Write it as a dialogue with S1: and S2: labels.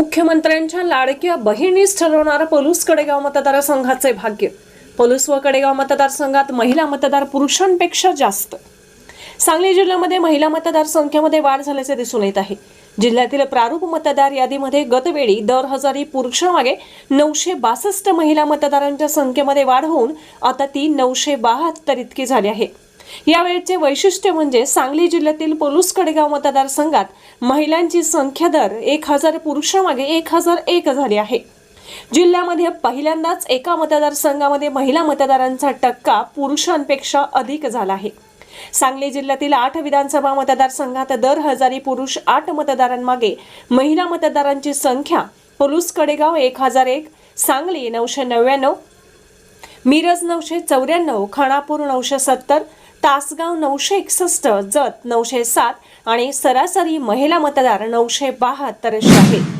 S1: मुख्यमंत्र्यांच्या लाडक्या बहिणीस ठरवणारं पलूस कडेगाव मतदारसंघाचे भाग्य. पलूस व कडेगाव मतदारसंघात महिला मतदार पुरुषांपेक्षा जास्त. सांगली जिल्ह्यामध्ये महिला मतदार संख्येमध्ये वाढ झाल्याचे दिसून येत आहे. जिल्ह्यातील प्रारूप मतदार यादीमध्ये गतवेळी दर हजारी पुरुषामागे नऊशे बासष्ट महिला मतदारांच्या संख्येमध्ये वाढ होऊन आता ती नऊशे बहात्तर इतकी झाली आहे. यावेळेचे वैशिष्ट्य म्हणजे सांगली जिल्ह्यातील पोलूस कडेगाव मतदारसंघात महिलांची संख्या दर एक हजार पुरुषामागे एक हजार एक झाली आहे. जिल्ह्यामध्ये पहिल्यांदाच एका मतदारसंघामध्ये महिला मतदारांचा टक्का पुरुषांपेक्षा अधिक झाला आहे. सांगली जिल्ह्यातील आठ विधानसभा मतदारसंघात दर हजारी पुरुष आठ मतदारांमागे महिला मतदारांची संख्या पोलूस कडेगाव एक हजार एक सांगली नऊशे नव्याण्णव मिरज नऊशे चौऱ्याण्णव खानापूर नऊशे सत्तर तासगाव नऊशे एकसष्ट जत नऊशे सात आणि सरासरी महिला मतदार नऊशे बहात्तर अशी आहे.